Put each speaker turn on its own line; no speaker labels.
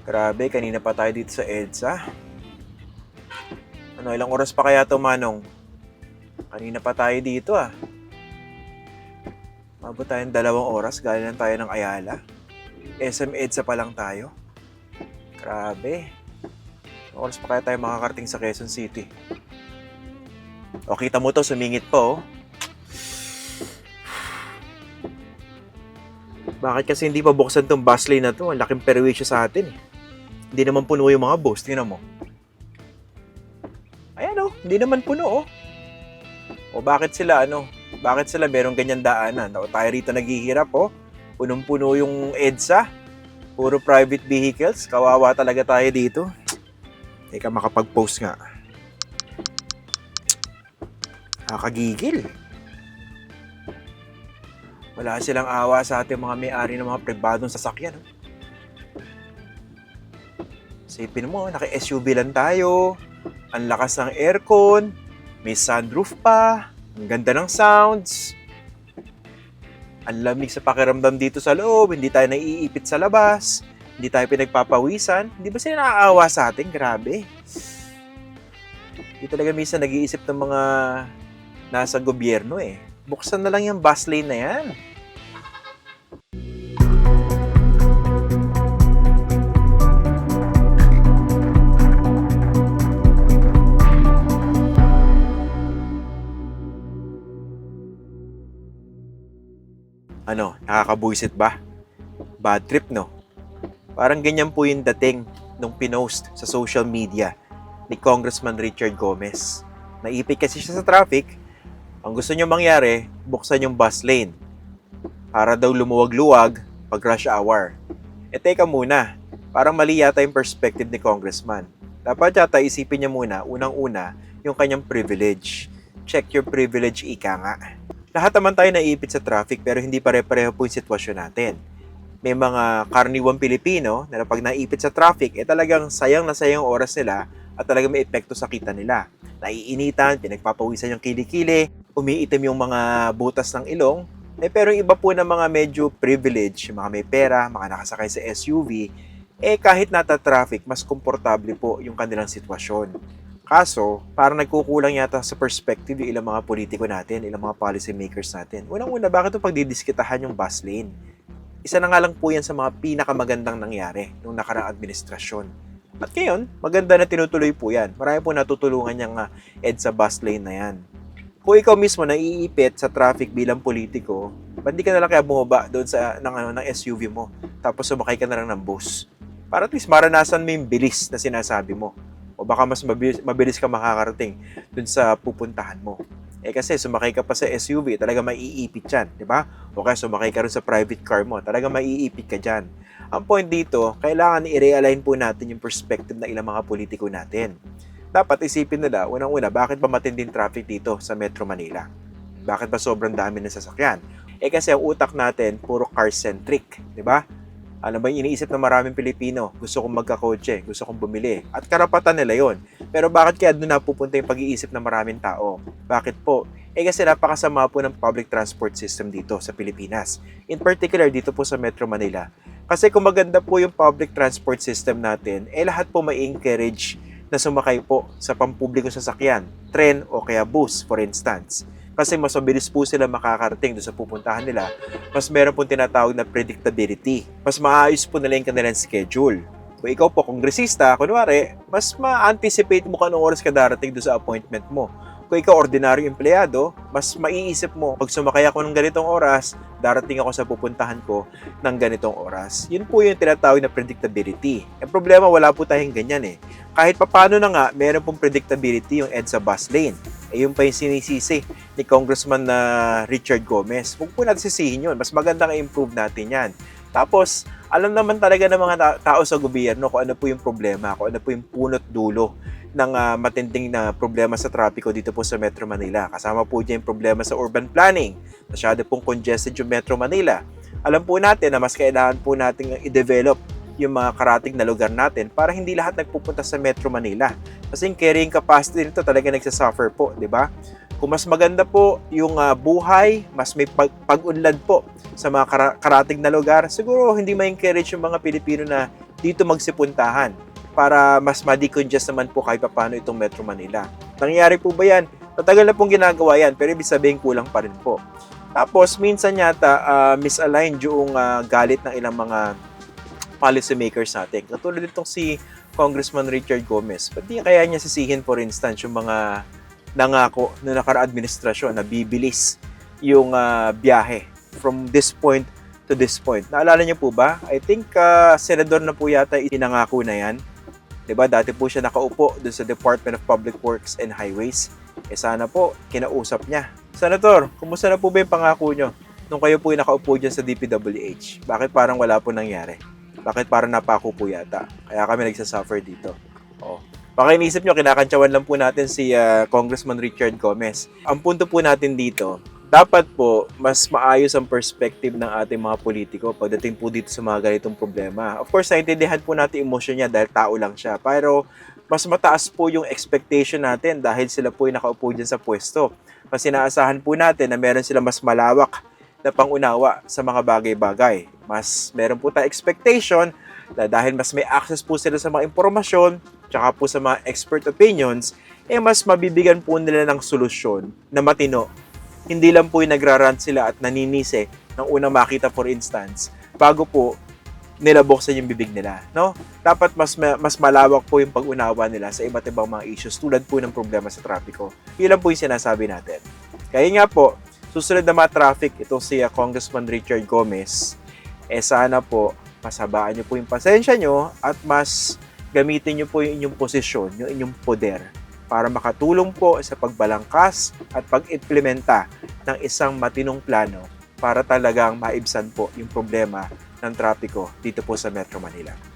Grabe, kanina pa tayo dito sa EDSA. Ano, ilang oras pa kaya to, Manong? Kanina pa tayo dito ah. Mabot tayong dalawang oras, galing lang tayo ng Ayala. SM EDSA pa lang tayo. Grabe. Ilang oras pa kaya tayo makakarating sa Quezon City. O, kita mo to, sumingit po, oh. Bakit kasi hindi pa buksan tong bus lane na to? Ang laking perwisyo sa atin eh. Hindi naman puno yung mga bus. Tingnan mo. Ayan oh, hindi naman puno oh. O bakit sila ano? Bakit sila merong ganyan daanan? O tayo rito naghihirap oh. Punong-puno yung EDSA. Puro private vehicles. Kawawa talaga tayo dito. Teka, makapag-post nga. Nakakagigil. Wala silang awa sa ating mga may-ari ng mga pribadong sasakyan. oh. Isipin mo, naka-SUV lang tayo. Ang lakas ng aircon. May sunroof pa. Ang ganda ng sounds. Ang lamig sa pakiramdam dito sa loob. Hindi tayo naiipit sa labas. Hindi tayo pinagpapawisan. Hindi ba sila nakaawa sa atin? Grabe. Hindi talaga minsan nag-iisip ng mga nasa gobyerno eh. Buksan na lang yung bus lane na yan. Nakakabuisit ba? Bad trip, no? Parang ganyan po yung dating nung pinost sa social media ni Congressman Richard Gomez. Naipit kasi siya sa traffic. Ang gusto niya mangyari, buksan yung bus lane para daw lumuwag-luwag pag rush hour. E teka muna, parang mali yata yung perspective ni Congressman. Dapat yata isipin niya muna, unang-una, yung kanyang privilege. Check your privilege, ika nga. Lahat naman tayo naiipit sa traffic pero hindi pare-pareho po yung sitwasyon natin. May mga karaniwang Pilipino na pag naipit sa traffic, eh talagang sayang na sayang ang oras nila at talagang may epekto sa kita nila. Naiinitan, pinagpapawisan yung kilikili, umiitim yung mga butas ng ilong, eh, pero yung iba po na mga medyo privilege, mga may pera, mga nakasakay sa SUV, eh kahit nata traffic, mas komportable po yung kanilang sitwasyon. Kaso, parang nagkukulang yata sa perspective yung ilang mga politiko natin, ilang mga policy makers natin. Unang-una, bakit ito pagdidiskitahan yung bus lane? Isa na nga lang po yan sa mga pinakamagandang nangyari nung nakaraang administrasyon. At ngayon, maganda na tinutuloy po yan. Marami po natutulungan niyang uh, EDSA bus lane na yan. Kung ikaw mismo naiipit sa traffic bilang politiko, ba't di ka na lang kaya bumaba doon sa ng, ano, ng SUV mo tapos sumakay ka na lang ng bus? Para at least maranasan mo yung bilis na sinasabi mo. O baka mas mabilis, mabilis ka makakarating dun sa pupuntahan mo. Eh kasi sumakay ka pa sa SUV, talaga maiipit yan, di ba? O kaya sumakay ka rin sa private car mo, talaga maiipit ka dyan. Ang point dito, kailangan i-realign po natin yung perspective ng ilang mga politiko natin. Dapat isipin nila, unang-una, bakit ba matinding traffic dito sa Metro Manila? Bakit ba sobrang dami ng sasakyan? Eh kasi ang utak natin, puro car-centric, di ba? Ano ba yung iniisip ng maraming Pilipino? Gusto kong magkakotse, gusto kong bumili. At karapatan nila yon. Pero bakit kaya doon napupunta yung pag-iisip ng maraming tao? Bakit po? Eh kasi napakasama po ng public transport system dito sa Pilipinas. In particular dito po sa Metro Manila. Kasi kung maganda po yung public transport system natin, eh lahat po may encourage na sumakay po sa pampublikong sasakyan, tren o kaya bus for instance. Kasi mas mabilis po sila makakarating doon sa pupuntahan nila. Mas meron pong tinatawag na predictability. Mas maayos po nila yung kanilang schedule. Kung ikaw po, kongresista, kunwari, mas ma-anticipate mo kung oras ka darating doon sa appointment mo. Kung ikaw ordinaryo empleyado, mas maiisip mo, pag sumakay ako ng ganitong oras, darating ako sa pupuntahan ko ng ganitong oras. Yun po yung tinatawag na predictability. Ang problema, wala po tayong ganyan eh. Kahit papano na nga, meron pong predictability yung EDSA bus lane. Eh, yun pa yung sinisisi ni Congressman na Richard Gomez. Huwag po natin sisihin yun. Mas magandang i-improve natin yan. Tapos, alam naman talaga ng mga ta- tao sa gobyerno kung ano po yung problema, kung ano po yung punot dulo ng ah, matinding na problema sa trapiko dito po sa Metro Manila. Kasama po dyan yung problema sa urban planning. Masyado pong congested yung Metro Manila. Alam po natin na mas kailangan po natin i-develop yung mga karating na lugar natin para hindi lahat nagpupunta sa Metro Manila. Kasi yung carrying capacity nito talaga nagsasuffer po, di ba? Kung mas maganda po yung ah, buhay, mas may pag- pag-unlad po sa mga kara- karating na lugar, siguro hindi ma-encourage yung mga Pilipino na dito magsipuntahan para mas ma-decongest naman po kahit paano itong Metro Manila. Nangyayari po ba yan? Matagal na pong ginagawa yan, pero ibig sabihin kulang pa rin po. Tapos, minsan yata, ah, misaligned yung ah, galit ng ilang mga policymakers natin. Katulad nitong si Congressman Richard Gomez. Pati kaya niya sisihin, for instance, yung mga nangako na nakara administrasyon na bibilis yung ah, biyahe from this point to this point. Naalala niyo po ba? I think ah, senador na po yata inangako na yan. 'Di ba? Dati po siya nakaupo dun sa Department of Public Works and Highways. Eh sana po, kinausap niya. Senator, kumusta na po ba yung pangako nyo nung kayo po yung nakaupo dyan sa DPWH? Bakit parang wala po nangyari? Bakit parang napako po yata? Kaya kami nagsasuffer dito. Oh. Baka inisip nyo, kinakantsawan lang po natin si ah, Congressman Richard Gomez. Ang punto po natin dito, dapat po mas maayos ang perspective ng ating mga politiko pagdating po dito sa mga ganitong problema. Of course, naintindihan po natin emosyon niya dahil tao lang siya. Pero mas mataas po yung expectation natin dahil sila po yung nakaupo dyan sa pwesto. Mas inaasahan po natin na meron sila mas malawak na pangunawa sa mga bagay-bagay. Mas meron po tayong expectation na dahil mas may access po sila sa mga impormasyon, tsaka po sa mga expert opinions, eh mas mabibigyan po nila ng solusyon na matino. Hindi lang po yung nagrarant sila at naninisi ng unang makita for instance, bago po nila buksan yung bibig nila, no? Dapat mas ma- mas malawak po yung pag-unawa nila sa iba't ibang mga issues tulad po ng problema sa trapiko. Yun po yung sinasabi natin. Kaya nga po, susunod na mga traffic, itong si uh, Congressman Richard Gomez, eh sana po, masabaan nyo po yung pasensya nyo at mas gamitin nyo po yung inyong posisyon, yung inyong poder para makatulong po sa pagbalangkas at pag-implementa ng isang matinong plano para talagang maibsan po yung problema ng trapiko dito po sa Metro Manila.